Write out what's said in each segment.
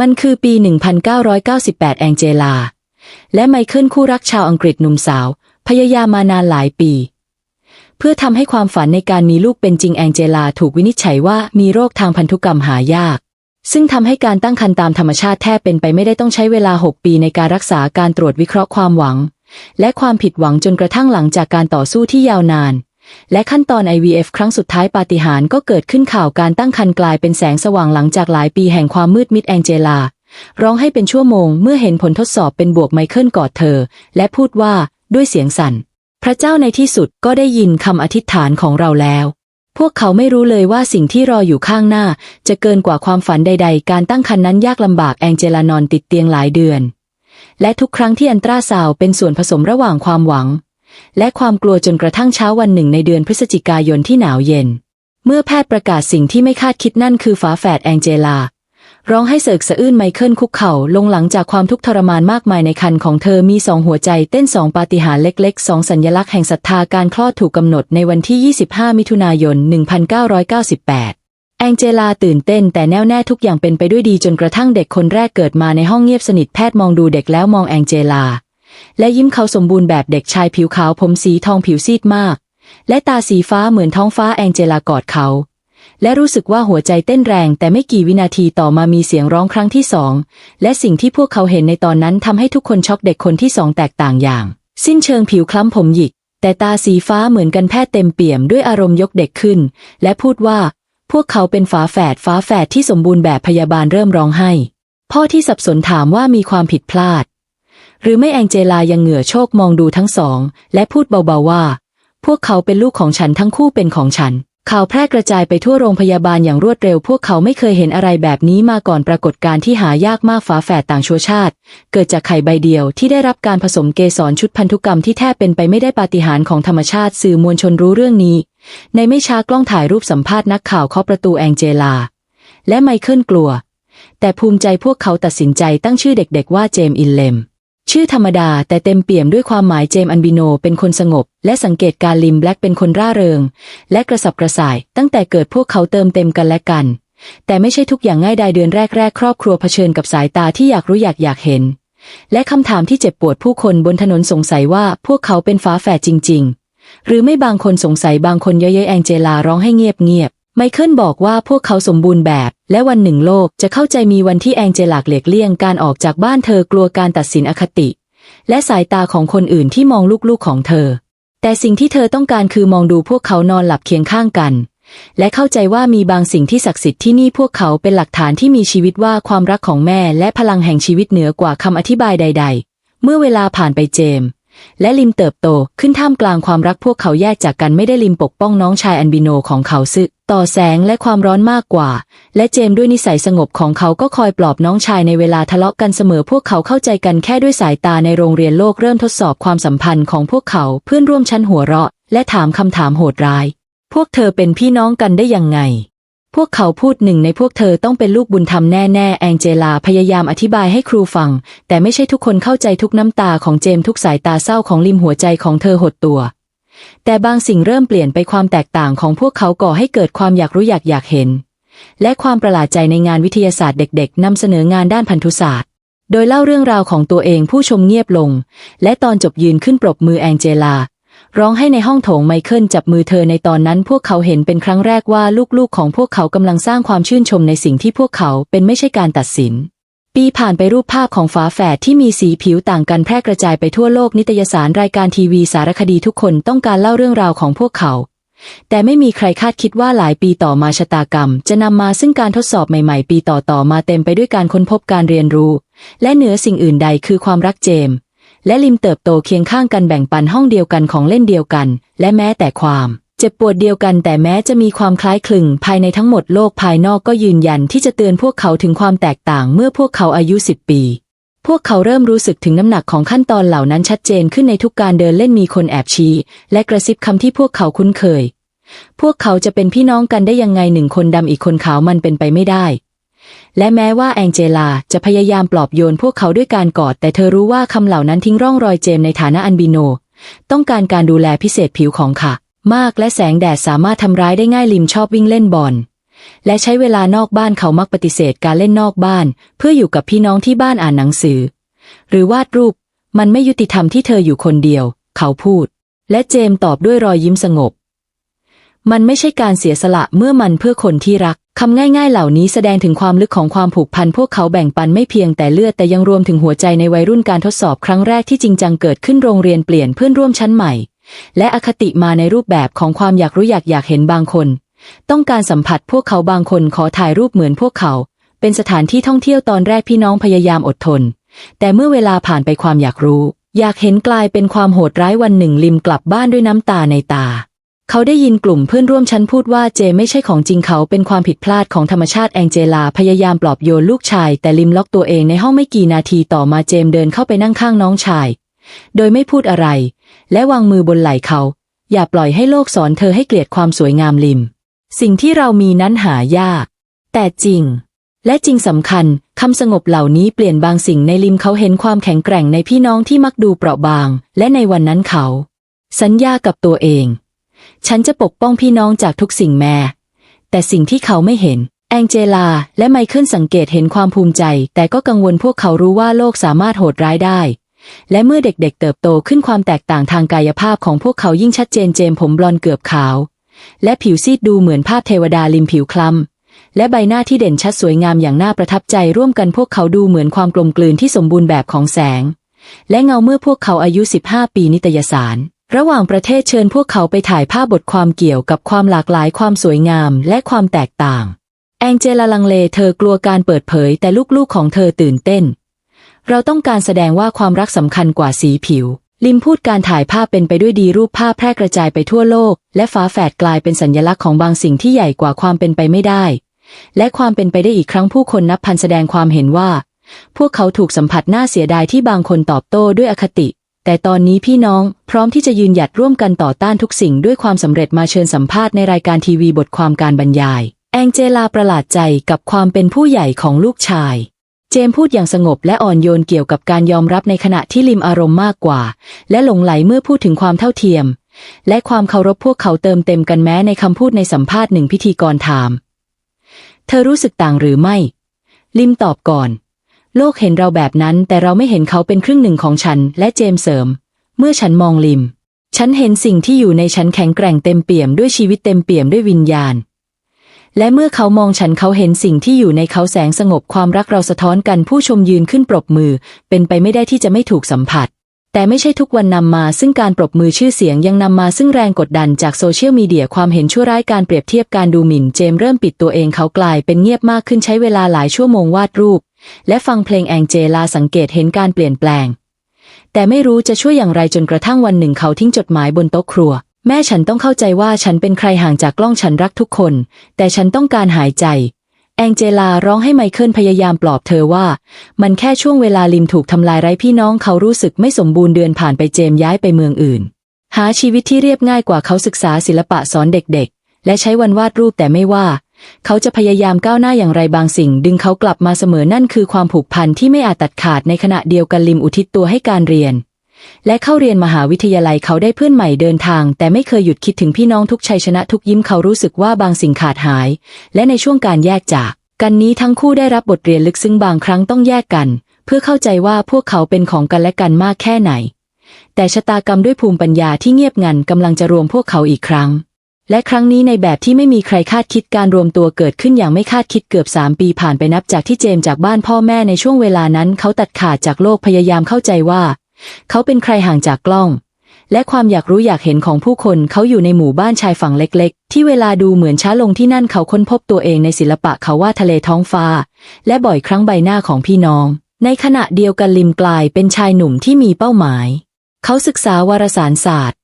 มันคือปี 1998 แองเจลา และไมเคิลคู่รักชาวอังกฤษหนุ่มสาว พยายามมานานหลายปี เพื่อทำให้ความฝันในการมีลูกเป็นจริงแองเจลาถูกวินิจฉัยว่ามีโรคทางพันธุกรรมหายาก ซึ่งทำให้การตั้งครรภ์ตามธรรมชาติแทบเป็นไปไม่ได้ต้องใช้เวลา 6 ปีในการรักษาการตรวจวิเคราะห์ความหวัง และความผิดหวังจนกระทั่งหลังจากการต่อสู้ที่ยาวนาน และขั้นตอน IVF ครั้งสุดท้ายปาฏิหาริย์ก็เกิดขึ้นข่าวการตั้งครรภ์กลายเป็นแสงสว่างหลังจากหลายปีแห่งความมืดมิดแองเจลา ร้องให้เป็นชั่วโมงเมื่อเห็นผลทดสอบเป็นบวกไมเคิลกอดเธอ และพูดว่าด้วยเสียงสั่น พระเจ้าในที่สุดก็ได้ยินคำอธิษฐานของเราแล้วพวกเขาไม่รู้เลยว่าสิ่งที่รออยู่ข้างหน้า จะเกินกว่าความฝันใด ๆ การตั้งครรภ์นั้นยากลำบากแองเจลานอนติดเตียงหลายเดือน และทุกครั้งที่อันตราซาวเป็นส่วนผสมระหว่างความหวัง และความกลัวจนกระทั่งเช้าวันหนึ่งในเดือนพฤศจิกายนที่หนาวเย็น เมื่อแพทย์ประกาศสิ่งที่ไม่คาดคิดนั่นคือฝาแฝดแองเจลา ร้องให้เสกสะอื้นไมเคิลคุกเข่าลงหลังจากความทุกข์ทรมานมากมายในคันของเธอมีสองหัวใจเต้นสองปาฏิหาริย์เล็กๆสองสัญลักษณ์แห่งศรัทธาการคลอดถูกกำหนดในวันที่ 25 มิถุนายน 1998แองเจลาตื่นเต้นแต่แน่วแน่ทุกอย่างเป็นไปด้วยดีจนกระทั่งเด็กคนแรกเกิดมาในห้องเงียบสนิทแพทย์มองดูเด็กแล้วมองแองเจลา และยิ้มเขาสมบูรณ์แบบเด็กชายผิวขาวผมสีทองผิวซีดมาก และตาสีฟ้าเหมือนท้องฟ้าแองเจลากอดเขา และรู้สึกว่าหัวใจเต้นแรงแต่ไม่กี่วินาทีต่อมามีเสียงร้องครั้งที่สอง และสิ่งที่พวกเขาเห็นในตอนนั้นทำให้ทุกคนช็อกเด็กคนที่สองแตกต่างอย่าง สิ้นเชิงผิวคล้ำผมหยิก แต่ตาสีฟ้าเหมือนกันแพทย์เต็มเปี่ยมด้วยอารมณ์ยกเด็กขึ้น และพูดว่า พวกเขาเป็นฝาแฝดฝาแฝดที่สมบูรณ์แบบพยาบาลเริ่มร้องไห้พ่อที่สับสนถามว่ามีความผิดพลาด หรือไม่แองเจลายังเหงื่อโชกมองดูทั้งสอง และพูดเบาๆว่า พวกเขาเป็นลูกของฉันทั้งคู่เป็นของฉัน ข่าวแพร่กระจายไปทั่วโรงพยาบาลอย่างรวดเร็ว พวกเขาไม่เคยเห็นอะไรแบบนี้มาก่อนปรากฏการณ์ที่หายากมากฝาแฝดต่างชัวชาติ เกิดจากไข่ใบเดียวที่ได้รับการผสมเกสรชุดพันธุกรรมที่แทบเป็นไปไม่ได้ปาฏิหาริย์ของธรรมชาติสื่อมวลชนรู้เรื่องนี้ ในไม่ช้ากล้องถ่ายรูปสัมภาษณ์นักข่าวเคาะประตูแองเจลา และไมเคิลกลัว แต่ภูมิใจพวกเขาตัดสินใจตั้งชื่อเด็กๆว่าเจมอินเลม ชื่อธรรมดาแต่เต็มเปี่ยมด้วยความหมายเจมอันบิโนเป็นคนสงบ และสังเกตการลิมแบล็กเป็นคนร่าเริง และกระสับกระส่าย ตั้งแต่เกิดพวกเขาเติมเต็มกันและกัน แต่ไม่ใช่ทุกอย่างง่ายดายเดือนแรกๆ ครอบครัวเผชิญกับสายตาที่อยากรู้อยากอยากเห็น และคำถามที่เจ็บปวดผู้คนบนถนนสงสัยว่าพวกเขาเป็นฝาแฝดจริง ๆ หรือไม่บางคนสงสัยบางคนเย้ยๆแองเจลาร้องให้เงียบๆ ไมเคิลบอกว่าพวกเขาสมบูรณ์แบบ และวันหนึ่งโลกจะเข้าใจมีวันที่แองเจลากเลียกเลี่ยงการออกจากบ้านเธอกลัวการตัดสินอคติ และสายตาของคนอื่นที่มองลูกๆของเธอ แต่สิ่งที่เธอต้องการคือมองดูพวกเขานอนหลับเคียงข้างกัน และเข้าใจว่ามีบางสิ่งที่ศักดิ์สิทธิ์ที่นี่พวกเขาเป็นหลักฐานที่มีชีวิตว่าความรักของแม่และพลังแห่งชีวิตเหนือกว่าคำอธิบายใด ๆ เมื่อเวลาผ่านไปเจมส์ และลิมเติบโตขึ้นท่ามกลางความรักพวกเขาแยกจากกันไม่ได้ลิมปกป้องน้องชายอันบิโนของเขาซึต่อแสงและความร้อนมากกว่า และเจมด้วยนิสัยสงบของเขาก็คอยปลอบน้องชายในเวลาทะเลาะกันเสมอพวกเขาเข้าใจกันแค่ด้วยสายตาในโรงเรียนโลกเริ่มทดสอบความสัมพันธ์ของพวกเขาเพื่อนร่วมชั้นหัวเราะ และถามคำถามโหดร้าย พวกเธอเป็นพี่น้องกันได้ยังไง พวกเขาพูดหนึ่งในพวกเธอต้องเป็นลูกบุญธรรมแน่ๆ แองเจลาพยายามอธิบายให้ครูฟัง แต่ไม่ใช่ทุกคนเข้าใจทุกน้ำตาของเจมทุกสายตาเศร้าของริมหัวใจของเธอหดตัว แต่บางสิ่งเริ่มเปลี่ยนไปความแตกต่างของพวกเขาก่อให้เกิดความอยากรู้อยากอยากเห็น และความประหลาดใจในงานวิทยาศาสตร์เด็กๆนำเสนองานด้านพันธุศาสตร์ โดยเล่าเรื่องราวของตัวเองผู้ชมเงียบลง และตอนจบยืนขึ้นปรบมือแองเจลา ร้องให้ในห้องโถงไมเคิลจับมือเธอในตอนนั้นพวกเขาเห็นเป็นครั้งแรกว่าลูกๆของพวกเขากำลังสร้างความชื่นชมในสิ่งที่พวกเขาเป็นไม่ใช่การตัดสิน ปีผ่านไปรูปภาพของฝาแฝดที่มีสีผิวต่างกันแพร่กระจายไปทั่วโลกนิตยสารรายการทีวีสารคดีทุกคนต้องการเล่าเรื่องราวของพวกเขา แต่ไม่มีใครคาดคิดว่าหลายปีต่อมาชะตากรรม จะนำมาซึ่งการทดสอบใหม่ๆ ปีต่อๆมาเต็มไปด้วยการค้นพบการเรียนรู้ และเหนือสิ่งอื่นใดคือความรักเจมส์ และลิมเติบโตเคียงข้างกันแบ่งปันห้องเดียวกันของเล่นเดียวกัน และแม้แต่ความ เจ็บปวดเดียวกันแต่แม้จะมีความคล้ายคลึง ภายในทั้งหมดโลกภายนอกก็ยืนยันที่จะเตือนพวกเขาถึงความแตกต่างเมื่อพวกเขาอายุ10ปี พวกเขาเริ่มรู้สึกถึงน้ำหนักของขั้นตอนเหล่านั้นชัดเจนขึ้นในทุกการเดินเล่นมีคนแอบชี้ และกระซิบคำที่พวกเขาคุ้นเคย พวกเขาจะเป็นพี่น้องกันได้ยังไงหนึ่งคนดำอีกคนขาวมันเป็นไปไม่ได้ และแม้ว่าแองเจลาจะพยายามปลอบโยนพวกเขาด้วยการกอด แต่เธอรู้ว่าคำเหล่านั้นทิ้งร่องรอยเจมในฐานะอันบิโน ต้องการการดูแลพิเศษผิวของค่ะ มากและแสงแดดสามารถทำร้ายได้ง่ายลิมชอบวิ่งเล่นบอลและใช้เวลานอกบ้านเขามักปฏิเสธการเล่นนอกบ้าน เพื่ออยู่กับพี่น้องที่บ้านอ่านหนังสือ หรือวาดรูป มันไม่ยุติธรรมที่เธออยู่คนเดียว เขาพูด และเจมตอบด้วยรอยยิ้มสงบ มันไม่ใช่การเสียสละเมื่อมันเพื่อคนที่รักคำง่ายๆ เหล่านี้แสดงถึงความลึกของความผูกพันพวกเขาแบ่งปันไม่เพียงแต่เลือดแต่ยังรวมถึงหัวใจในวัยรุ่นการทดสอบครั้งแรกที่จริงจังเกิดขึ้นโรงเรียนเปลี่ยนเพื่อนร่วมชั้นใหม่ และอคติมาในรูปแบบของความอยากรู้อยากอยากเห็นบางคน ต้องการสัมผัสพวกเขาบางคนขอถ่ายรูปเหมือนพวกเขา เป็นสถานที่ท่องเที่ยวตอนแรกพี่น้องพยายามอดทน แต่เมื่อเวลาผ่านไปความอยากรู้ อยากเห็นกลายเป็นความโหดร้ายวันหนึ่งลิมกลับบ้านด้วยน้ำตาในตา เขาได้ยินกลุ่มเพื่อนร่วมชั้นพูดว่าเจไม่ใช่ของจริงเขาเป็นความผิดพลาดของธรรมชาติแองเจลาพยายามปลอบโยนลูกชาย แต่ลิมล็อกตัวเองในห้องไม่กี่นาทีต่อมาเจมเดินเข้าไปนั่งข้างน้องชาย โดยไม่พูดอะไร และวางมือบนไหล่เขา อย่าปล่อยให้โลกสอนเธอให้เกลียดความสวยงามลิม สิ่งที่เรามีนั้นหายาก แต่จริง และจริงสำคัญคำสงบเหล่านี้เปลี่ยนบางสิ่งในลิมเขาเห็นความแข็งแกร่งในพี่น้องที่มักดูเปราะบาง และในวันนั้นเขา สัญญากับตัวเอง ฉันจะปกป้องพี่น้องจากทุกสิ่งแม้แต่สิ่งที่เขาไม่เห็น แองเจลาและไมเคิลสังเกตเห็นความภูมิใจ แต่ก็กังวลพวกเขารู้ว่าโลกสามารถโหดร้ายได้ และเมื่อเด็กๆเติบโตขึ้นความแตกต่างทางกายภาพของพวกเขายิ่งชัดเจนเจมผมบลอนเกือบขาว และผิวซีดดูเหมือนภาพเทวดาริมผิวคล้ำและใบหน้าที่เด่นชัดสวยงามอย่างน่าประทับใจร่วมกันพวกเขาดูเหมือนความกลมกลืนที่สมบูรณ์แบบของแสง และเงาเมื่อพวกเขาอายุ 15 ปีนิตยสาร ระหว่างประเทศเชิญพวกเขาไปถ่ายภาพบทความเกี่ยวกับความหลากหลายความสวยงามและความแตกต่าง แองเจลาลังเลเธอกลัวการเปิดเผยแต่ลูกๆของเธอตื่นเต้น เราต้องการแสดงว่าความรักสำคัญกว่าสีผิว ลิมพูดการถ่ายภาพเป็นไปด้วยดีรูปภาพแพร่กระจายไปทั่วโลก และฟ้าแฝดกลายเป็นสัญลักษณ์ของบางสิ่งที่ใหญ่กว่าความเป็นไปไม่ได้ และความเป็นไปได้อีกครั้งผู้คนนับพันแสดงความเห็นว่า พวกเขาถูกสัมผัสน่าเสียดายที่บางคนตอบโต้ด้วยอคติ แต่ตอนนี้พี่น้องพร้อมที่จะยืนหยัดร่วมกันต่อต้านทุกสิ่งด้วยความสำเร็จมาเชิญสัมภาษณ์ในรายการทีวีบทความการบรรยาย แองเจลาประหลาดใจกับความเป็นผู้ใหญ่ของลูกชาย เจมพูดอย่างสงบและอ่อนโยนเกี่ยวกับการยอมรับในขณะที่ลิมอารมณ์มากกว่า และหลงไหลเมื่อพูดถึงความเท่าเทียม และความเคารพพวกเขาเติมเต็มกันแม้ในคำพูดในสัมภาษณ์หนึ่งพิธีกรถาม เธอรู้สึกต่างหรือไม่ ลิมตอบก่อน โลกเห็นเราแบบนั้นแต่เราไม่เห็นเขาเป็นครึ่งหนึ่งของฉันและเจมส์เสริม เมื่อฉันมองลิม ฉันเห็นสิ่งที่อยู่ในฉันแข็งแกร่งเต็มเปี่ยมด้วยชีวิตเต็มเปี่ยมด้วยวิญญาณ และเมื่อเขามองฉันเขาเห็นสิ่งที่อยู่ในเขาแสงสงบความรักเราสะท้อนกันผู้ชมยืนขึ้นปรบมือ เป็นไปไม่ได้ที่จะไม่ถูกสัมผัส แต่ไม่ใช่ทุกวันนำมา ซึ่งการปรบมือชื่อเสียงยังนำมาซึ่งแรงกดดันจากโซเชียลมีเดียความเห็นชั่วร้ายการเปรียบเทียบการดูหมิ่นเจมส์เริ่มปิดตัวเองเขากลายเป็นเงียบมากขึ้นใช้เวลาหลายชั่วโมงวาดรูป และฟังเพลงแองเจลาสังเกตเห็นการเปลี่ยนแปลง แต่ไม่รู้จะช่วยอย่างไรจนกระทั่งวันหนึ่งเขาทิ้งจดหมายบนโต๊ะครัว แม่ฉันต้องเข้าใจว่าฉันเป็นใครห่างจากกล้องฉันรักทุกคน แต่ฉันต้องการหายใจ แองเจลาร้องให้ไมเคิลพยายามปลอบเธอว่า มันแค่ช่วงเวลาลิมถูกทำลายไร้พี่น้องเขารู้สึกไม่สมบูรณ์เดือนผ่านไปเจมย้ายไปเมืองอื่น หาชีวิตที่เรียบง่ายกว่าเขาศึกษาศิลปะสอนเด็กๆ และใช้วันวาดรูปแต่ไม่ว่า เขาจะพยายามก้าวหน้าอย่างไรบางสิ่ง ดึงเขากลับมาเสมอนั่นคือความผูกพันที่ไม่อาจตัดขาดในขณะเดียวกันลิมอุทิศตัวให้การเรียน และเข้าเรียนมหาวิทยาลัยเขาได้เพื่อนใหม่เดินทาง แต่ไม่เคยหยุดคิดถึงพี่น้องทุกชัยชนะทุกยิ้มเขารู้สึกว่าบางสิ่งขาดหาย และในช่วงการแยกจาก กันนี้ทั้งคู่ได้รับบทเรียนลึกซึ้งบางครั้งต้องแยกกัน เพื่อเข้าใจว่าพวกเขาเป็นของกันและกันมากแค่ไหน แต่ชะตากรรมด้วยภูมิปัญญาที่เงียบงันกำลังจะรวมพวกเขาอีกครั้ง และครั้งนี้ในแบบที่ไม่มีใครคาดคิดการรวมตัวเกิดขึ้นอย่างไม่คาดคิดเกือบ 3 ปีผ่านไปนับจากที่เจมจากบ้านพ่อแม่ในช่วงเวลานั้น เขาตัดขาดจากโลกพยายามเข้าใจว่า เขาเป็นใครห่างจากกล้อง และความอยากรู้อยากเห็นของผู้คนเขาอยู่ในหมู่บ้านชายฝั่งเล็ก ๆ ที่เวลาดูเหมือนช้าลงที่นั่นเขาค้นพบตัวเองในศิลปะเขาว่าทะเลท้องฟ้า และบ่อยครั้งใบหน้าของพี่น้อง ในขณะเดียวกันลิมกลายเป็นชายหนุ่มที่มีเป้าหมาย เขาศึกษาวารสารศาสตร์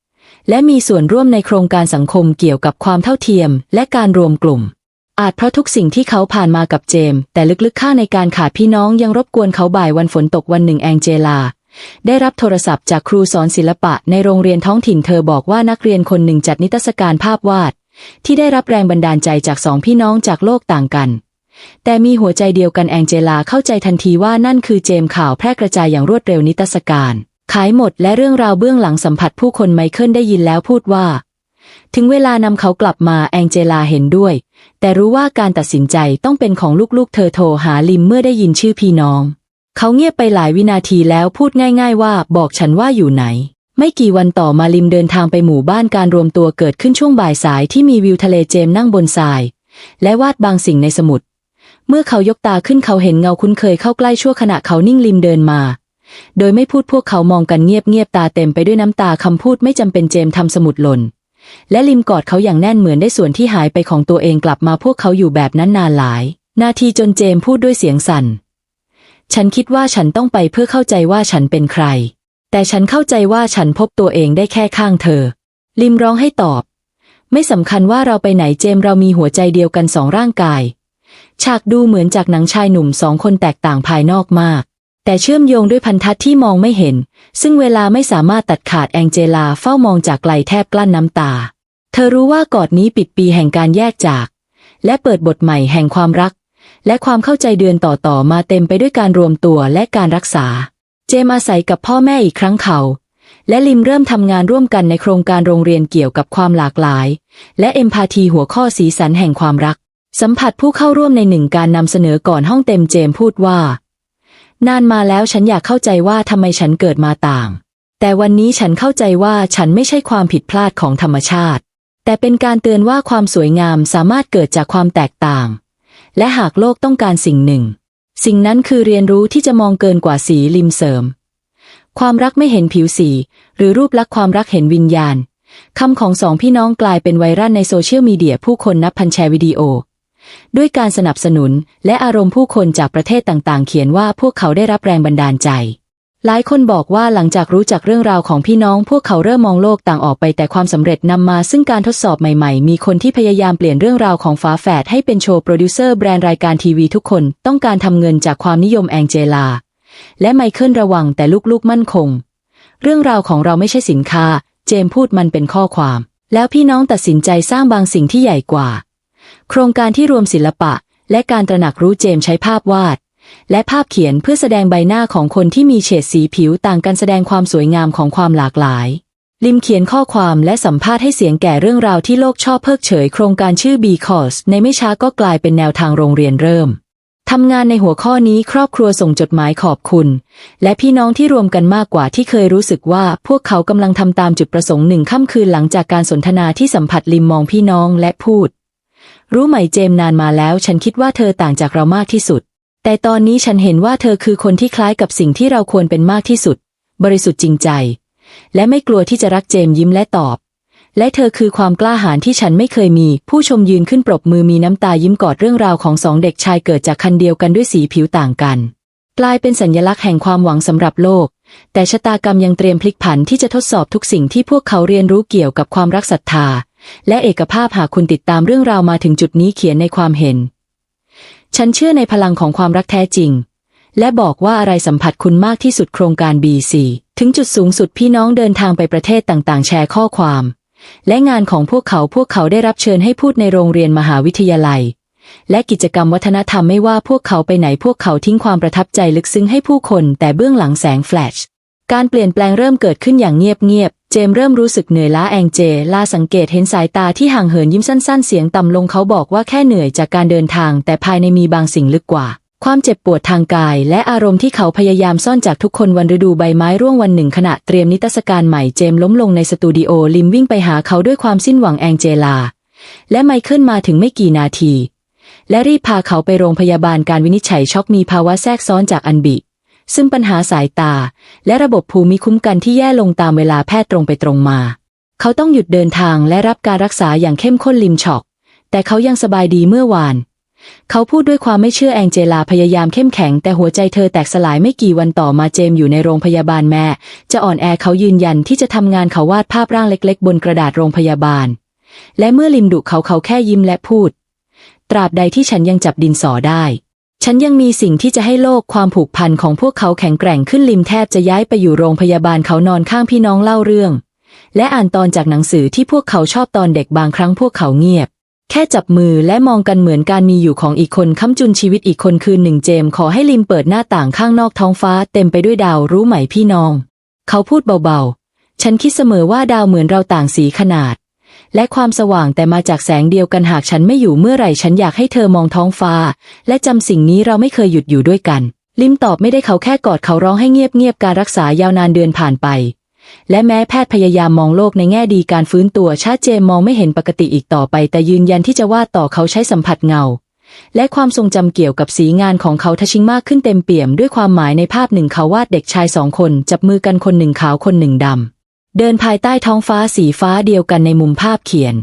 และมีส่วนร่วมในโครงการสังคมเกี่ยวกับความเท่าเทียม และการรวมกลุ่ม อาจเพราะทุกสิ่งที่เขาผ่านมากับเจมส์แต่ลึกๆข้างในการขาดพี่น้องยังรบกวนเขาบ่ายวันฝนตกวันหนึ่งแองเจลา ได้รับโทรศัพท์จากครูสอนศิลปะในโรงเรียนท้องถิ่นเธอบอกว่านักเรียนคนหนึ่งจัดนิทรรศการภาพวาด ที่ได้รับแรงบันดาลใจจากสองพี่น้องจากโลกต่างกันแต่มีหัวใจเดียวกันแองเจลาเข้าใจทันทีว่านั่นคือเจมส์ข่าวแพร่กระจายอย่างรวดเร็วนิทรรศการ ขายหมดและเรื่องราวเบื้องหลังสัมผัสผู้คนไมเคิลได้ยินแล้วพูดว่า ถึงเวลานำเขากลับมาแองเจลาเห็นด้วย แต่รู้ว่าการตัดสินใจต้องเป็นของลูกๆ เธอโทรหาลิมเมื่อได้ยินชื่อพี่น้อง เขาเงียบไปหลายวินาทีแล้วพูดง่าย ๆ ว่าบอกฉันว่าอยู่ไหน ไม่กี่วันต่อมาลิมเดินทางไปหมู่บ้านการรวมตัวเกิดขึ้นช่วงบ่ายสายที่มีวิวทะเลเจมส์นั่งบนทราย และวาดบางสิ่งในสมุด เมื่อเขายกตาขึ้นเขาเห็นเงาคุ้นเคยเข้าใกล้ชั่วขณะเขานิ่งลิมเดินมา โดยไม่พูดพวกเขามองกันเงียบๆตาเต็มไปด้วยน้ำตาคำพูดไม่จำเป็นเจมทำสมุดหล่น และลิมกอดเขาอย่างแน่นเหมือนได้ส่วนที่หายไปของตัวเองกลับมาพวกเขาอยู่แบบนั้นนานหลาย นาทีจนเจมพูดด้วยเสียงสั่น ฉันคิดว่าฉันต้องไปเพื่อเข้าใจว่าฉันเป็นใคร แต่ฉันเข้าใจว่าฉันพบตัวเองได้แค่ข้างเธอ ลิมร้องให้ตอบ ไม่สำคัญว่าเราไปไหนเจมเรามีหัวใจเดียวกันสองร่างกาย ฉากดูเหมือนจากหนังชายหนุ่มสองคนแตกต่างภายนอกมาก แต่เชื่อมโยงด้วยพันธะที่มองไม่เห็น ซึ่งเวลาไม่สามารถตัดขาดแองเจลาเฝ้ามองจากไกลแทบกลั้นน้ำตา เธอรู้ว่ากอดนี้ปิดปีแห่งการแยกจาก และเปิดบทใหม่แห่งความรัก และความเข้าใจเดือนต่อๆมาเต็มไปด้วยการรวมตัวและการรักษา เจมอาศัยกับพ่อแม่อีกครั้งเขาและลิมเริ่มทำงานร่วมกันในโครงการโรงเรียนเกี่ยวกับความหลากหลาย และเอมพาธีหัวข้อสีสันแห่งความรัก สัมผัสผู้เข้าร่วมในหนึ่งการนำเสนอก่อนห้องเต็มเจมพูดว่า นานมาแล้วฉันอยากเข้าใจว่าทำไมฉันเกิดมาต่าง แต่วันนี้ฉันเข้าใจว่าฉันไม่ใช่ความผิดพลาดของธรรมชาติ แต่เป็นการเตือนว่าความสวยงามสามารถเกิดจากความแตกต่าง และหากโลกต้องการสิ่งหนึ่ง สิ่งนั้นคือเรียนรู้ที่จะมองเกินกว่าสีริมเสริม ความรักไม่เห็นผิวสี หรือรูปลักษณ์ความรักเห็นวิญญาณคำของสองพี่น้องกลายเป็นไวรัลในโซเชียลมีเดียผู้คนนับพันแชร์วิดีโอ ด้วยการสนับสนุนและอารมณ์ผู้คนจากประเทศต่างๆ เขียนว่าพวกเขาได้รับแรงบันดาลใจ หลายคนบอกว่าหลังจากรู้จักเรื่องราวของพี่น้อง พวกเขาเริ่มมองโลกต่างออกไปแต่ความสำเร็จนำมาซึ่งการทดสอบใหม่ๆ มีคนที่พยายามเปลี่ยนเรื่องราวของฝาแฝดให้เป็นโชว์โปรดิวเซอร์แบรนด์รายการทีวีทุกคนต้องการทำเงินจากความนิยมแองเจลา และไมเคิลระวังแต่ลูกๆมั่นคง เรื่องราวของเราไม่ใช่สินค้า เจมพูดมันเป็นข้อความ แล้วพี่น้องตัดสินใจสร้างบางสิ่งที่ใหญ่กว่า โครงการที่รวมศิลปะ และการตระหนักรู้เจมใช้ภาพวาด และภาพเขียนเพื่อแสดงใบหน้าของคนที่มีเฉดสีผิวต่างกันแสดงความสวยงามของความหลากหลาย ลิมเขียนข้อความและสัมภาษณ์ให้เสียงแก่เรื่องราวที่โลกชอบเพิกเฉย โครงการชื่อ b c o s ในไม่ช้าก็กลายเป็นแนวทางโรงเรียนเริ่มทำงานในหัวข้อนี้ครอบครัวส่งจดหมายขอบคุณ และพี่น้องที่รวมกันมากกว่าที่เคยรู้สึกว่า พวกเขากำลังทำตามจุดประสงค์หนึ่งค่ำคืนหลังจากการสนทนาที่สัมผัสลิมมองพี่น้องและพูด รู้ไหมเจมนานมาแล้ว ฉันคิดว่าเธอต่างจากเรามากที่สุด แต่ตอนนี้ฉันเห็นว่าเธอคือคนที่คล้ายกับสิ่งที่เราควรเป็นมากที่สุด บริสุทธิ์จริงใจ และไม่กลัวที่จะรักเจมยิ้มและตอบ และเธอคือความกล้าหาญที่ฉันไม่เคยมี ผู้ชมยืนขึ้นปรบมือมีน้ำตายิ้มกอดเรื่องราวของสองเด็กชายเกิดจากคันเดียวกันด้วยสีผิวต่างกัน กลายเป็นสัญลักษณ์แห่งความหวังสำหรับโลก แต่ชะตากรรมยังเตรียมพลิกผันที่จะทดสอบทุกสิ่งที่พวกเขาเรียนรู้เกี่ยวกับความรักศรัทธา และเอกภาพหากคุณติดตามเรื่องราวมาถึงจุดนี้เขียนในความเห็น ฉันเชื่อในพลังของความรักแท้จริง และบอกว่าอะไรสัมผัสคุณมากที่สุดโครงการ BC ถึงจุดสูงสุดพี่น้องเดินทางไปประเทศต่างๆ แชร์ข้อความ และงานของพวกเขาพวกเขาได้รับเชิญให้พูดในโรงเรียนมหาวิทยาลัย และกิจกรรมวัฒนธรรมไม่ว่าพวกเขาไปไหนพวกเขาทิ้งความประทับใจลึกซึ้งให้ผู้คนแต่เบื้องหลังแสงแฟลชการเปลี่ยนแปลงเริ่มเกิดขึ้นอย่างเงียบๆ เจมเริ่มรู้สึกเหนื่อยล้าแองเจลาสังเกตเห็นสายตาที่ห่างเหินยิ้มสั้น ๆ เสียงต่ำลงเขาบอกว่าแค่เหนื่อยจากการเดินทาง แต่ภายในมีบางสิ่งลึกกว่า ความเจ็บปวดทางกาย และอารมณ์ที่เขาพยายามซ่อนจากทุกคนวันฤดูใบไม้ร่วงวันหนึ่งขณะเตรียมนิทรรศการใหม่เจมล้มลงในสตูดิโอลิมวิ่งไปหาเขาด้วยความสิ้นหวังแองเจลา และไมเคิลมาถึงไม่กี่นาที และรีบพาเขาไปโรงพยาบาลการวินิจฉัยช็อกมีภาวะแทรกซ้อนจากอันบิ ซึ่งปัญหาสายตา และระบบภูมิคุ้มกันที่แย่ลงตามเวลาแพทย์ตรงไปตรงมา เขาต้องหยุดเดินทางและรับการรักษาอย่างเข้มข้นลิมช็อก แต่เขายังสบายดีเมื่อวาน เขาพูดด้วยความไม่เชื่อแองเจลาพยายามเข้มแข็ง แต่หัวใจเธอแตกสลายไม่กี่วันต่อมาเจมอยู่ในโรงพยาบาลแม่ จะอ่อนแอเขายืนยันที่จะทำงานเขาวาดภาพร่างเล็ก ๆ บนกระดาษโรงพยาบาล และเมื่อลิมดุเขาเขาแค่ยิ้มและพูด ตราบใดที่ฉันยังจับดินสอได้ ฉันยังมีสิ่งที่จะให้โลกความผูกพันของพวกเขาแข็งแกร่งขึ้นลิมแทบจะย้ายไปอยู่โรงพยาบาลเขานอนข้างพี่น้องเล่าเรื่อง และอ่านตอนจากหนังสือที่พวกเขาชอบตอนเด็กบางครั้งพวกเขาเงียบ แค่จับมือและมองกันเหมือนการมีอยู่ของอีกคนค้ำจุนชีวิตอีกคนคืนหนึ่งเจมขอให้ลิมเปิดหน้าต่างข้างนอกท้องฟ้าเต็มไปด้วยดาวรู้ไหมพี่น้อง เขาพูดเบาๆ ฉันคิดเสมอว่าดาวเหมือนเราต่างสีขนาด และความสว่างแต่มาจากแสงเดียวกันหากฉันไม่อยู่เมื่อไหร่ฉันอยากให้เธอมองท้องฟ้า และจำสิ่งนี้เราไม่เคยหยุดอยู่ด้วยกัน ลิมตอบไม่ได้เขาแค่กอดเขาร้องให้เงียบๆการรักษายาวนานเดือนผ่านไป และแม้แพทย์พยายามมองโลกในแง่ดีการฟื้นตัวชาเจมมองไม่เห็นปกติอีกต่อไป แต่ยืนยันที่จะว่าต่อเขาใช้สัมผัสเงาและความทรงจำเกี่ยวกับสีงานของเขาทะชิงมากขึ้นเต็มเปี่ยมด้วยความหมายในภาพหนึ่งเขาวาดเด็กชายสองคน จับมือกันคนหนึ่งขาวคนหนึ่งดำ เดินภายใต้ท้องฟ้าสีฟ้าเดียวกันในมุมภาพเขียน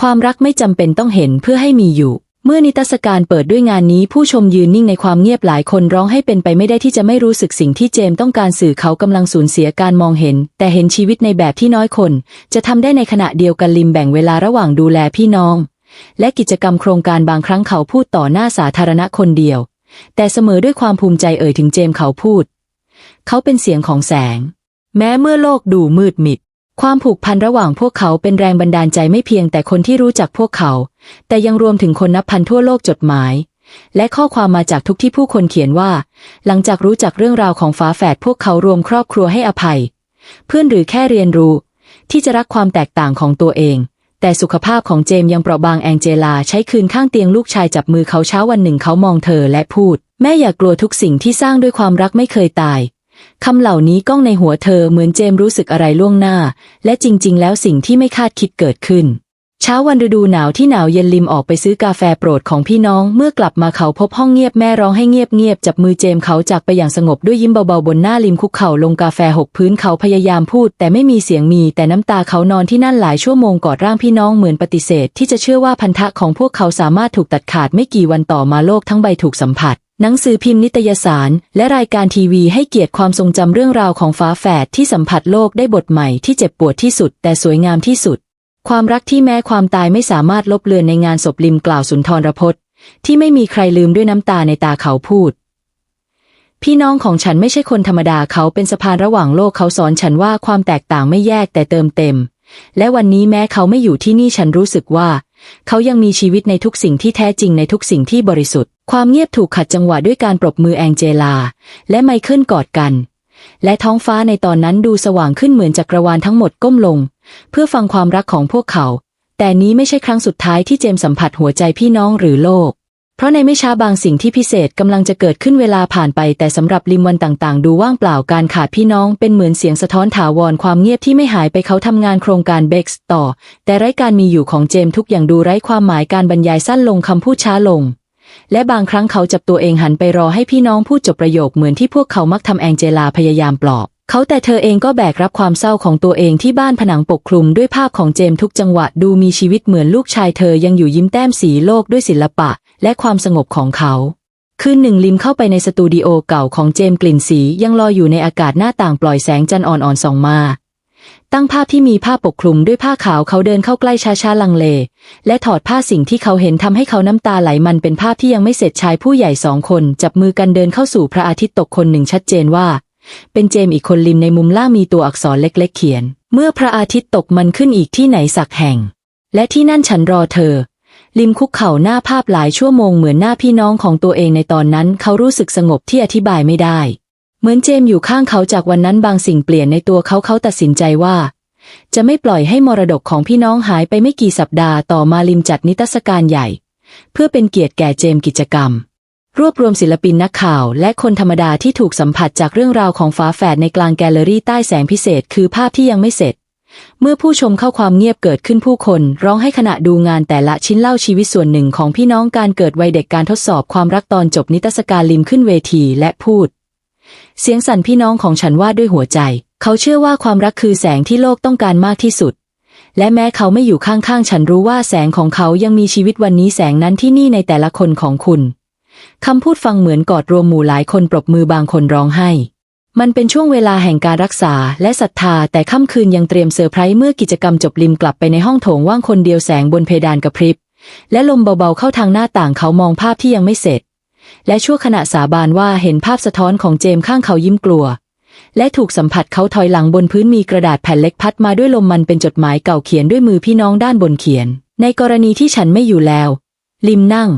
ความรักไม่จำเป็นต้องเห็นเพื่อให้มีอยู่ เมื่อนิทรรศการเปิดด้วยงานนี้ผู้ชมยืนนิ่งในความเงียบหลายคนร้องให้เป็นไปไม่ได้ที่จะไม่รู้สึกสิ่งที่เจมต้องการสื่อเขากำลังสูญเสียการมองเห็น แต่เห็นชีวิตในแบบที่น้อยคน จะทำได้ในขณะเดียวกันลิมแบ่งเวลาระหว่างดูแลพี่น้อง และกิจกรรมโครงการบางครั้งเขาพูดต่อหน้าสาธารณะคนเดียว แต่เสมอด้วยความภูมิใจเอ่ยถึงเจมเขาพูด เขาเป็นเสียงของแสง แม้เมื่อโลกดูมืดมิด ความผูกพันระหว่างพวกเขาเป็นแรงบันดาลใจไม่เพียงแต่คนที่รู้จักพวกเขา แต่ยังรวมถึงคนนับพันทั่วโลกจดหมาย และข้อความมาจากทุกที่ผู้คนเขียนว่า หลังจากรู้จักเรื่องราวของฝาแฝดพวกเขารวมครอบครัวให้อภัย เพื่อนหรือแค่เรียนรู้ ที่จะรักความแตกต่างของตัวเอง แต่สุขภาพของเจมส์ยังเปราะบางแองเจลาใช้คืนข้างเตียงลูกชายจับมือเขาเช้าวันหนึ่งเขามองเธอและพูด แม่อย่ากลัวทุกสิ่งที่สร้างด้วยความรักไม่เคยตาย คำเหล่านี้ก้องในหัวเธอเหมือนเจมรู้สึกอะไรล่วงหน้า และจริง ๆ แล้วสิ่งที่ไม่คาดคิดเกิดขึ้น เช้าวันฤดูหนาวที่หนาวเย็นลิมออกไปซื้อกาแฟโปรดของพี่น้องเมื่อกลับมาเขาพบห้องเงียบแม่ร้องให้เงียบๆจับมือเจมเขาจากไปอย่างสงบด้วยยิ้มเบาๆบนหน้าลิมคุกเข่าลงกาแฟหกพื้นเขาพยายามพูด แต่ไม่มีเสียงมีแต่น้ำตาเขานอนที่นั่นหลายชั่วโมงกอดร่างพี่น้องเหมือนปฏิเสธ ที่จะเชื่อว่าพันธะของพวกเขาสามารถถูกตัดขาดไม่กี่วันต่อมาโลกทั้งใบถูกสัมผัส หนังสือพิมพ์นิตยสาร และรายการทีวีให้เกียรติความทรงจำเรื่องราวของฝาแฝดที่สัมผัสโลกได้บทใหม่ที่เจ็บปวดที่สุด แต่สวยงามที่สุด ความรักที่แม้ความตายไม่สามารถลบเลือนในงานศพลิมกล่าวสุนทรพจน์ ที่ไม่มีใครลืมด้วยน้ำตาในตาเขาพูด พี่น้องของฉันไม่ใช่คนธรรมดาเขาเป็นสะพานระหว่างโลกเขาสอนฉันว่าความแตกต่างไม่แยกแต่เติมเต็ม และวันนี้แม้เขาไม่อยู่ที่นี่ฉันรู้สึกว่า เขายังมีชีวิตในทุกสิ่งที่แท้จริงในทุกสิ่งที่บริสุทธิ์ ความเงียบถูกขัดจังหวะด้วยการปรบมือแองเจลา และไมเคิลกอดกัน และท้องฟ้าในตอนนั้นดูสว่างขึ้นเหมือนจักรวาลทั้งหมดก้มลง เพื่อฟังความรักของพวกเขา แต่นี้ไม่ใช่ครั้งสุดท้ายที่เจมส์สัมผัสหัวใจพี่น้องหรือโลก เพราะในไม่ช้าบางสิ่งที่พิเศษกำลังจะเกิดขึ้นเวลาผ่านไป แต่สำหรับลิมวันต่างๆ ดูว่างเปล่าการขาดพี่น้องเป็นเหมือนเสียงสะท้อนถาวรความเงียบที่ไม่หายไปเขาทำงานโครงการเบกส์ต่อ แต่ไร้การมีอยู่ของเจมส์ทุกอย่างดูไร้ความหมายการบรรยายสั้นลงคำพูดช้าลง และบางครั้งเขาจับตัวเองหันไปรอให้พี่น้องพูดจบประโยคเหมือนที่พวกเขามักทำแองเจลาพยายามปลอบเขาแต่เธอเองก็แบกรับความเศร้าของตัวเองที่บ้านผนังปกคลุมด้วยภาพของเจมส์ทุกจังหวะดูมีชีวิตเหมือนลูกชายเธอยังอยู่ยิ้มแต้มสีโลกด้วยศิลปะ และความสงบของเขา คืนหนึ่งลิมเข้าไปในสตูดิโอเก่าของเจมส์กลิ่นสียังลอยอยู่ในอากาศหน้าต่างปล่อยแสงจันทร์อ่อนๆส่องมา ตั้งภาพที่มีผ้าปกคลุมด้วยผ้าขาวเขาเดินเข้าใกล้ช้าๆลังเล และถอดผ้าสิ่งที่เขาเห็นทำให้เขาน้ำตาไหลมันเป็นภาพที่ยังไม่เสร็จชายผู้ใหญ่สองคนจับมือกันเดินเข้าสู่พระอาทิตย์ตกคนหนึ่งชัดเจนว่า เป็นเจมส์อีกคนริมในมุมล่างมีตัวอักษรเล็ก ๆ เขียน เมื่อพระอาทิตย์ตกมันขึ้นอีกที่ไหนสักแห่งและที่นั่นฉันรอเธอ ลิมคุกเข่าหน้าภาพหลายชั่วโมงเหมือนหน้าพี่น้องของตัวเองในตอนนั้น เขารู้สึกสงบที่อธิบายไม่ได้ เหมือนเจมอยู่ข้างเขาจากวันนั้นบางสิ่งเปลี่ยนในตัวเขาเขาตัดสินใจว่า จะไม่ปล่อยให้มรดกของพี่น้องหายไปไม่กี่สัปดาห์ต่อมาลิมจัดนิทรรศการใหญ่ เพื่อเป็นเกียรติแก่เจมกิจกรรม รวบรวมศิลปินนักข่าว และคนธรรมดาที่ถูกสัมผัสจากเรื่องราวของฝาแฝดในกลางแกลเลอรี่ใต้แสงพิเศษ คือภาพที่ยังไม่เสร็จ เมื่อผู้ชมเข้าความเงียบเกิดขึ้นผู้คนร้องให้ขณะดูงานแต่ละชิ้นเล่าชีวิตส่วนหนึ่งของพี่น้องการเกิดวัยเด็กการทดสอบความรักตอนจบนิทรรศการลิมขึ้นเวทีและพูด เสียงสั่นพี่น้องของฉันวาดด้วยหัวใจ เขาเชื่อว่าความรักคือแสงที่โลกต้องการมากที่สุด และแม้เขาไม่อยู่ข้างๆ ฉันรู้ว่าแสงของเขายังมีชีวิตวันนี้แสงนั้นที่นี่ในแต่ละคนของคุณคำพูดฟังเหมือนกอดรวมหมู่หลายคนปรบมือบางคนร้องไห้ มันเป็นช่วงเวลาแห่งการรักษาและศรัทธา แต่ค่ำคืนยังเตรียมเซอร์ไพรส์เมื่อกิจกรรมจบลิมกลับไปในห้องโถงว่างคนเดียวแสงบนเพดานกระพริบ และลมเบาๆเข้าทางหน้าต่างเขามองภาพที่ยังไม่เสร็จ และชั่วขณะสาบานว่าเห็นภาพสะท้อนของเจมข้างเขายิ้มกลัว และถูกสัมผัสเขาถอยหลังบนพื้นมีกระดาษแผ่นเล็กพัดมาด้วยลมมันเป็นจดหมายเก่าเขียนด้วยมือพี่น้องด้านบนเขียน ในกรณีที่ฉันไม่อยู่แล้ว ลิมนั่ง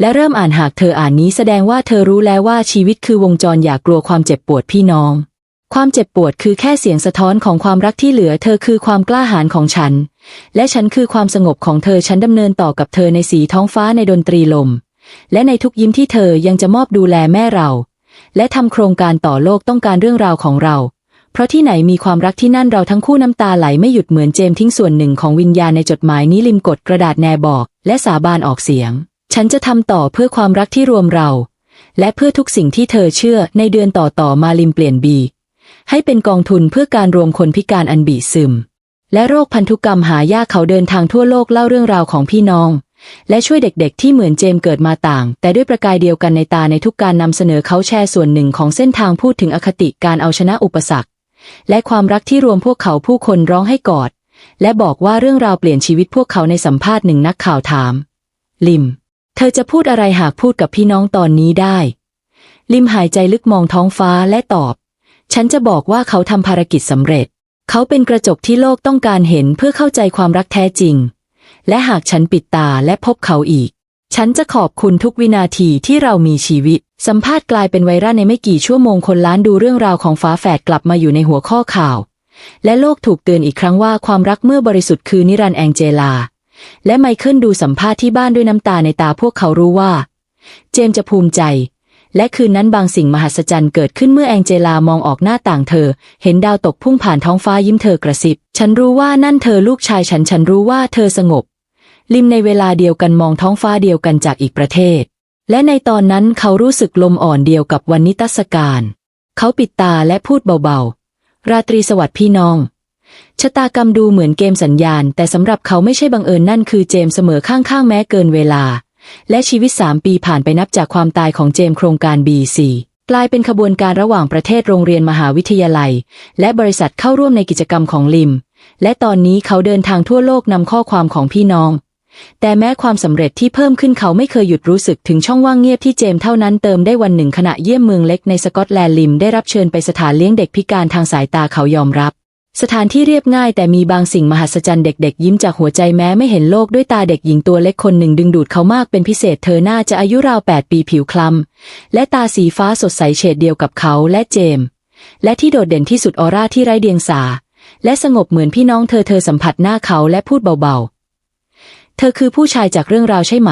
และเริ่มอ่านหากเธออ่านนี้แสดงว่าเธอรู้แล้วว่าชีวิตคือวงจรอย่ากลัวความเจ็บปวดพี่น้อง ความเจ็บปวดคือแค่เสียงสะท้อนของความรักที่เหลือ เธอคือความกล้าหาญของฉัน และฉันคือความสงบของเธอฉันดำเนินต่อกับเธอในสีท้องฟ้าในดนตรีลม และในทุกยิ้มที่เธอยังจะมอบดูแลแม่เรา และทำโครงการต่อโลกต้องการเรื่องราวของเราเพราะที่ไหนมีความรักที่นั่นเราทั้งคู่น้ำตาไหลไม่หยุดเหมือนเจมทิ้งส่วนหนึ่งของวิญญาณในจดหมายนี้ริมกดกระดาษแนบอก และสาบานออกเสียง ฉันจะทำต่อเพื่อความรักที่รวมเรา และเพื่อทุกสิ่งที่เธอเชื่อในเดือนต่อต่อมาลิมเปลี่ยนบี ให้เป็นกองทุนเพื่อการรวมคนพิการอันบีซึม และโรคพันธุกรรมหายากเขาเดินทางทั่วโลกเล่าเรื่องราวของพี่น้อง และช่วยเด็กๆ ที่เหมือนเจมเกิดมาต่าง แต่ด้วยประกายเดียวกันในตาในทุกการนำเสนอเขาแชร์ส่วนหนึ่งของเส้นทางพูดถึงอคติการเอาชนะอุปสรรค และความรักที่รวมพวกเขาผู้คนร้องให้กอด และบอกว่าเรื่องราวเปลี่ยนชีวิตพวกเขาในสัมภาษณ์หนึ่งนักข่าวถาม ลิม เธอจะพูดอะไรหากพูดกับพี่น้องตอนนี้ได้ ลิมหายใจลึกมองท้องฟ้าและตอบ ฉันจะบอกว่าเขาทำภารกิจสำเร็จ เขาเป็นกระจกที่โลกต้องการเห็นเพื่อเข้าใจความรักแท้จริง และหากฉันปิดตาและพบเขาอีก ฉันจะขอบคุณทุกวินาทีที่เรามีชีวิต สัมภาษณ์กลายเป็นไวรัลในไม่กี่ชั่วโมงคนล้านดูเรื่องราวของฝาแฝดกลับมาอยู่ในหัวข้อข่าว และโลกถูกเตือนอีกครั้งว่าความรักเมื่อบริสุทธิ์คือนิรันดร์แองเจลา และไมเคิลดูสัมภาษณ์ที่บ้านด้วยน้ำตาในตาพวกเขารู้ว่า เจมส์จะภูมิใจ และคืนนั้นบางสิ่งมหัศจรรย์เกิดขึ้นเมื่อแองเจลามองออกหน้าต่างเธอ เห็นดาวตกพุ่งผ่านท้องฟ้ายิ้มเธอกระซิบ ฉันรู้ว่านั่นเธอลูกชายฉันฉันรู้ว่าเธอสงบ ลิมในเวลาเดียวกันมองท้องฟ้าเดียวกันจากอีกประเทศ และในตอนนั้นเขารู้สึกลมอ่อนเดียวกับวันนิทรรศการ เขาปิดตาและพูดเบาๆ ราตรีสวัสดิ์พี่น้อง ชะตากรรมดูเหมือนเกมสัญญาณ แต่สำหรับเขาไม่ใช่บังเอิญนั่นคือเจมส์เสมอข้างๆแม้เกินเวลา และชีวิตสามปีผ่านไปนับจากความตายของเจมส์โครงการ B4 กลายเป็นขบวนการระหว่างประเทศโรงเรียนมหาวิทยาลัย และบริษัทเข้าร่วมในกิจกรรมของลิม และตอนนี้เขาเดินทางทั่วโลกนำข้อความของพี่น้อง แต่แม้ความสำเร็จที่เพิ่มขึ้นเขาไม่เคยหยุดรู้สึกถึงช่องว่างเงียบที่เจมส์เท่านั้นเติมได้วันหนึ่งขณะเยี่ยมเมืองเล็กในสกอตแลนด์ลิมได้รับเชิญไปสถานเลี้ยงเด็กพิการทางสายตาเขายอมรับ สถานที่เรียบง่ายแต่มีบางสิ่งมหัศจรรย์เด็กๆ ยิ้มจากหัวใจแม้ไม่เห็นโลกด้วยตาเด็กหญิงตัวเล็กคนหนึ่งดึงดูดเขามากเป็นพิเศษเธอน่าจะอายุราว 8 ปีผิวคล้ำ และตาสีฟ้าสดใสเฉดเดียวกับเขาและเจม และที่โดดเด่นที่สุดออร่าที่ไร้เดียงสา และสงบเหมือนพี่น้องเธอเธอสัมผัสหน้าเขาและพูดเบาๆ เธอคือผู้ชายจากเรื่องราวใช่ไหม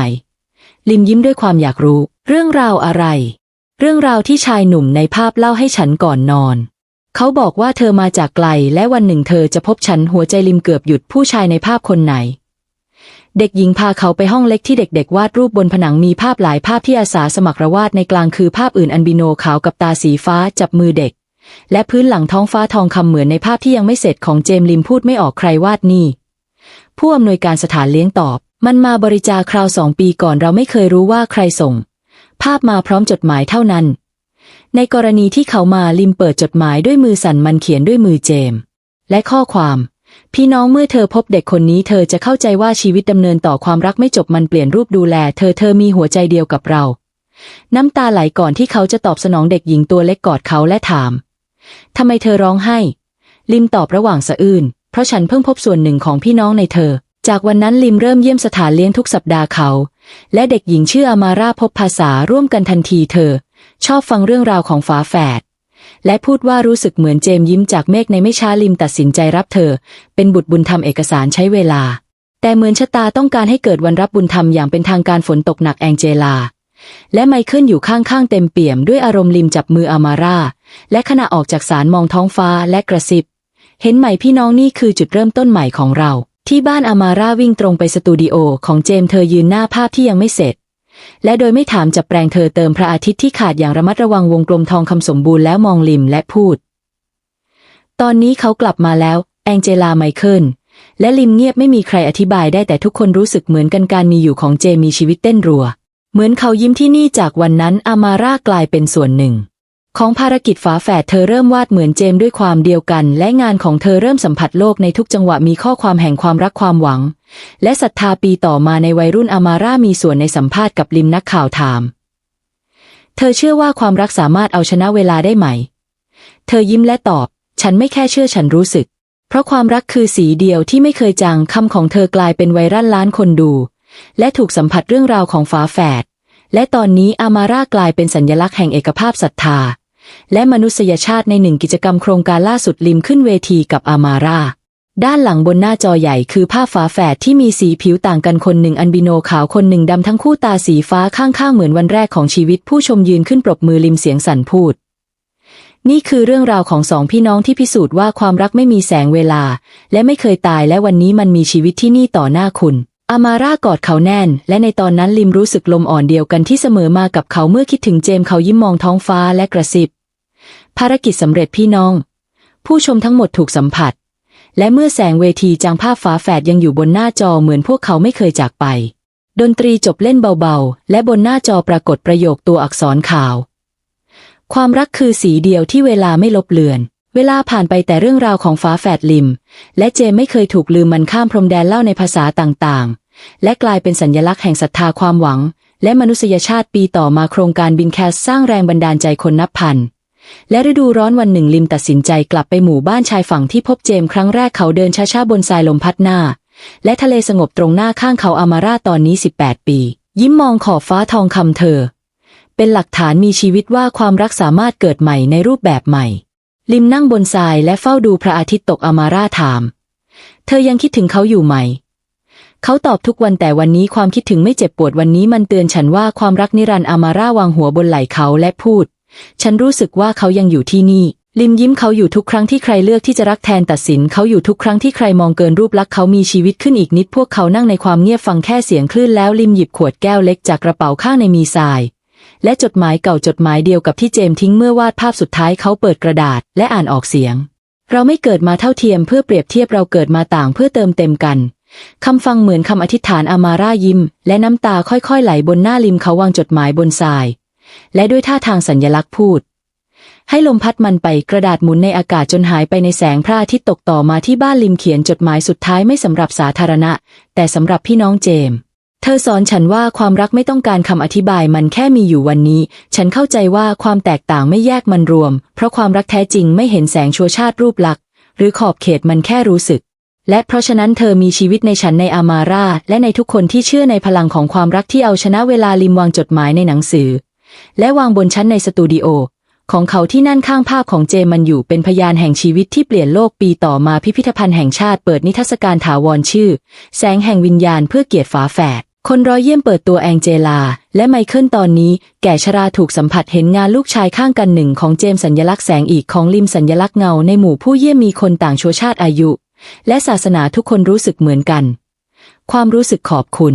ลิมยิ้มด้วยความอยากรู้ เรื่องราวอะไร เรื่องราวที่ชายหนุ่มในภาพเล่าให้ฉันก่อนนอน เขาบอกว่าเธอมาจากไกลและวันหนึ่งเธอจะพบฉันหัวใจลิมเกือบหยุดผู้ชายในภาพคนไหน เด็กหญิงพาเขาไปห้องเล็กที่เด็กๆ วาดรูปบนผนังมีภาพหลายภาพที่อาสาสมัครวาดในกลางคือภาพอื่นอันบิโนขาวกับตาสีฟ้าจับมือเด็ก และพื้นหลังท้องฟ้าทองคำเหมือนในภาพที่ยังไม่เสร็จของเจมลิมพูดไม่ออกใครวาดนี่ ผู้อำนวยการสถานเลี้ยงตอบ มันมาบริจาคคราวสองปีก่อนเราไม่เคยรู้ว่าใครส่ง ภาพมาพร้อมจดหมายเท่านั้น ในกรณีที่เขามาลิมเปิดจดหมายด้วยมือสั่นมันเขียนด้วยมือเจมส์และข้อความ พี่น้องเมื่อเธอพบเด็กคนนี้เธอจะเข้าใจว่าชีวิตดำเนินต่อความรักไม่จบมันเปลี่ยนรูปดูแล เธอเธอมีหัวใจเดียวกับเรา น้ำตาไหลก่อนที่เขาจะตอบสนองเด็กหญิงตัวเล็กกอดเขาและถามทำไมเธอร้องไห้ ลิมตอบระหว่างสะอื้นเพราะฉันเพิ่งพบส่วนหนึ่งของพี่น้องในเธอ จากวันนั้นลิมเริ่มเยี่ยมสถานเลี้ยงทุกสัปดาห์เขา และเด็กหญิงชื่ออามาร่าพบภาษาร่วมกันทันทีเธอ ชอบฟังเรื่องราวของฝาแฝด และพูดว่ารู้สึกเหมือนเจมยิ้มจากเมฆในไม่ช้าลิมตัดสินใจรับเธอ เป็นบุตรบุญธรรมเอกสารใช้เวลา แต่เหมือนชะตาต้องการให้เกิดวันรับบุญธรรมอย่างเป็นทางการฝนตกหนักแองเจลา และไมเคิลอยู่ข้างๆเต็มเปี่ยมด้วยอารมณ์ลิมจับมืออามาร่า และขณะออกจากศาลมองท้องฟ้าและกระซิบ เห็นไหมพี่น้องนี่คือจุดเริ่มต้นใหม่ของเราที่บ้านอามาร่าวิ่งตรงไปสตูดิโอของเจมเธอยืนหน้าภาพที่ยังไม่เสร็จ และโดยไม่ถามจับแปลงเธอเติมพระอาทิตย์ที่ขาดอย่างระมัดระวังวงกลมทองคำสมบูรณ์แล้วมองลิมและพูด ตอนนี้เขากลับมาแล้ว แองเจลาไมเคิลและลิมเงียบไม่มีใครอธิบายได้แต่ทุกคนรู้สึกเหมือนกันการมีอยู่ของเจมีชีวิตเต้นรัว เหมือนเขายิ้มที่นี่จากวันนั้นอามาร่ากลายเป็นส่วนหนึ่ง ของภารกิจฝาแฝดเธอเริ่มวาดเหมือนเจมด้วยความเดียวกัน และงานของเธอเริ่มสัมผัสโลกในทุกจังหวะมีข้อความแห่งความรักความหวัง และศรัทธาปีต่อมาในวัยรุ่นอามาร่ามีส่วนในสัมภาษณ์กับลิมนักข่าวถาม เธอเชื่อว่าความรักสามารถเอาชนะเวลาได้ไหม เธอยิ้มและตอบ ฉันไม่แค่เชื่อฉันรู้สึก เพราะความรักคือสีเดียวที่ไม่เคยจางคำของเธอกลายเป็นไวรัลล้านคนดู และถูกสัมผัสเรื่องราวของฝาแฝดและตอนนี้อามาร่ากลายเป็นสัญลักษณ์แห่งเอกภาพศรัทธา และมนุษยชาติในหนึ่งกิจกรรมโครงการล่าสุดลิมขึ้นเวทีกับอามาร่าด้านหลังบนหน้าจอใหญ่คือภาพฝาแฝดที่มีสีผิวต่างกันคนหนึ่งอันบิโนขาวคนหนึ่งดำทั้งคู่ตาสีฟ้าข้างๆเหมือนวันแรกของชีวิตผู้ชมยืนขึ้นปรบมือลิมเสียงสั่นพูด นี่คือเรื่องราวของสองพี่น้องที่พิสูจน์ว่าความรักไม่มีแสงเวลา และไม่เคยตายและวันนี้มันมีชีวิตที่นี่ต่อหน้าคุณ อามาร่ากอดเขาแน่น และในตอนนั้นลิมรู้สึกลมอ่อนเดียวกันที่เสมอมากับเขาเมื่อคิดถึงเจมเขายิ้มมองท้องฟ้าและกระซิบ ภารกิจสำเร็จพี่น้อง ผู้ชมทั้งหมดถูกสัมผัส และเมื่อแสงเวทีจางภาพฝาแฝดยังอยู่บนหน้าจอเหมือนพวกเขาไม่เคยจากไป ดนตรีจบเล่นเบาๆ และบนหน้าจอปรากฏประโยคตัวอักษรข่าว ความรักคือสีเดียวที่เวลาไม่ลบเลือน เวลาผ่านไปแต่เรื่องราวของฝาแฝดลิม และเจมไม่เคยถูกลืมมันข้ามพรมแดนเล่าในภาษาต่างๆ และกลายเป็นสัญลักษณ์แห่งศรัทธาความหวัง และมนุษยชาติปีต่อมาโครงการบินแคสสร้างแรงบันดาลใจคนนับพัน และฤดูร้อนวันหนึ่งลิมตัดสินใจกลับไปหมู่บ้านชายฝั่งที่พบเจมส์ครั้งแรกเขาเดินช้าๆบนทรายลมพัดหน้า และทะเลสงบตรงหน้าข้างเขาอามาราตอนนี้ 18 ปี ยิ้มมองขอบฟ้าทองคำเธอ เป็นหลักฐานมีชีวิตว่าความรักสามารถเกิดใหม่ในรูปแบบใหม่ ลิมนั่งบนทรายและเฝ้าดูพระอาทิตย์ตกอามาราถาม เธอยังคิดถึงเขาอยู่ไหมเขาตอบทุกวันแต่วันนี้ความคิดถึงไม่เจ็บปวดวันนี้มันเตือนฉันว่าความรักนิรันดร์อามาร่าวางหัวบนไหล่เขาและพูด ฉันรู้สึกว่าเขายังอยู่ที่นี่ ลิมยิ้มเขาอยู่ทุกครั้งที่ใครเลือกที่จะรักแทนตัดสินเขาอยู่ทุกครั้งที่ใครมองเกินรูปลักษณ์เขามีชีวิตขึ้นอีกนิด พวกเขานั่งในความเงียบฟังแค่เสียงคลื่นแล้วลิมหยิบขวดแก้วเล็กจากกระเป๋าข้างในมีทราย และจดหมายเก่าจดหมายเดียวกับที่เจมทิ้งเมื่อวาดภาพสุดท้ายเขาเปิดกระดาษ และอ่านออกเสียง เราไม่เกิดมาเท่าเทียมเพื่อเปรียบเทียบเราเกิดมาต่างเพื่อเติมเต็มกันคำฟังเหมือนคำอธิษฐานอามาร่ายิ้ม และน้ำตาค่อยๆไหลบนหน้าลิมเขาวางจดหมายบนทราย และด้วยท่าทางสัญญลักษณ์พูด ให้ลมพัดมันไปกระดาษหมุนในอากาศจนหายไปในแสงพระอาทิตย์ตกต่อมาที่บ้านลิมเขียนจดหมายสุดท้ายไม่สำหรับสาธารณะ แต่สำหรับพี่น้องเจมส์เธอสอนฉันว่าความรักไม่ต้องการคำอธิบายมันแค่มีอยู่วันนี้ ฉันเข้าใจว่าความแตกต่างไม่แยกมันรวม เพราะความรักแท้จริงไม่เห็นแสงชัวชาติรูปลักษณ์หรือขอบเขตมันแค่รู้สึก และเพราะฉะนั้นเธอมีชีวิตในฉันในอามาร่าและในทุกคนที่เชื่อในพลังของความรักที่เอาชนะเวลาลิมวางจดหมายในหนังสือ และวางบนชั้นในสตูดิโอของเขาที่นั่นข้างภาพของเจมันอยู่เป็นพยานแห่งชีวิตที่เปลี่ยนโลกปีต่อมาพิพิธภัณฑ์แห่งชาติเปิดนิทรรศการถาวรชื่อ แสงแห่งวิญญาณเพื่อเกียรติฝาแฝดคนรอยเยี่ยมเปิดตัวแองเจลา และไมเคิลตอนนี้แก่ชราถูกสัมผัสเห็นงานลูกชายข้างกันหนึ่งของเจมสัญลักษณ์แสงอีกของลิมสัญลักษณ์เงาในหมู่ผู้เยี่ยมมีคนต่างชนชาติอายุ และศาสนาทุกคนรู้สึกเหมือนกัน ความรู้สึกขอบคุณ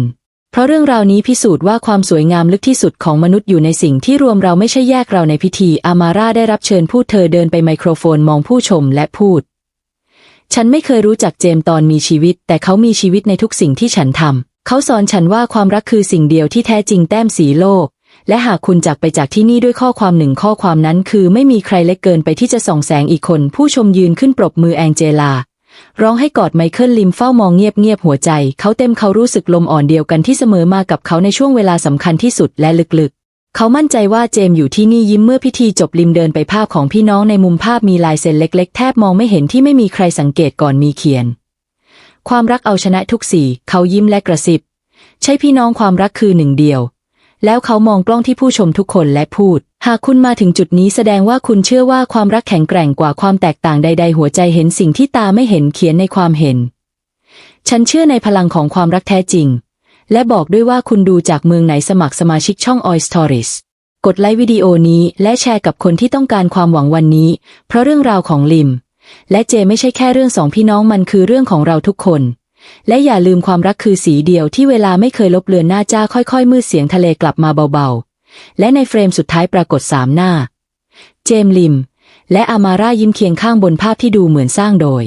เพราะเรื่องราวนี้พิสูจน์ว่าความสวยงามลึกที่สุดของมนุษย์อยู่ในสิ่งที่รวมเราไม่ใช่แยกเราในพิธี อามาร่าได้รับเชิญพูดเธอเดินไปไมโครโฟนมองผู้ชมและพูด ฉันไม่เคยรู้จักเจมตอนมีชีวิต แต่เขามีชีวิตในทุกสิ่งที่ฉันทำเขาสอนฉันว่าความรักคือสิ่งเดียวที่แท้จริงแต้มสีโลก และหากคุณจากไปจากที่นี่ด้วยข้อความหนึ่งข้อความนั้น คือไม่มีใครเล็กเกินไปที่จะส่องแสงอีกคน ผู้ชมยืนขึ้นปรบมือแองเจลา ร้องให้กอดไมเคิลลิมเฝ้ามองเงียบเงียบๆหัวใจ เขาเต็มเขารู้สึกลมอ่อนเดียวกันที่เสมอมากับเขาในช่วงเวลาสำคัญที่สุดและลึกๆ เขามั่นใจว่าเจมอยู่ที่นี่ยิ้มเมื่อพิธีจบลิมเดินไปภาพของพี่น้องในมุมภาพมีลายเซ็นเล็กๆ แทบมองไม่เห็นที่ไม่มีใครสังเกตก่อนมีเขียน ความรักเอาชนะทุกสีเขายิ้มและกระซิบ ใช่พี่น้องความรักคือหนึ่งเดียว แล้วเขามองกล้องที่ผู้ชมทุกคนและพูด หากคุณมาถึงจุดนี้แสดงว่าคุณเชื่อว่าความรักแข็งแกร่งกว่าความแตกต่างใด ๆ หัวใจเห็นสิ่งที่ตาไม่เห็นเขียนในความเห็น ฉันเชื่อในพลังของความรักแท้จริง และบอกด้วยว่าคุณดูจากเมืองไหนสมัครสมาชิกช่อง Oil Stories กดไลค์วิดีโอนี้และแชร์กับคนที่ต้องการความหวังวันนี้ เพราะเรื่องราวของลิม และเจไม่ใช่แค่เรื่องสองพี่น้องมันคือเรื่องของเราทุกคน และอย่าลืมความรักคือสีเดียวที่เวลาไม่เคยลบเลือนหน้าจ้าค่อยๆ มืดเสียงทะเลกลับมาเบาๆ และในเฟรมสุดท้ายปรากฏสามหน้า เจมลิม และอามาร่ายิ้มเคียงข้างบนภาพที่ดูเหมือนสร้างโดย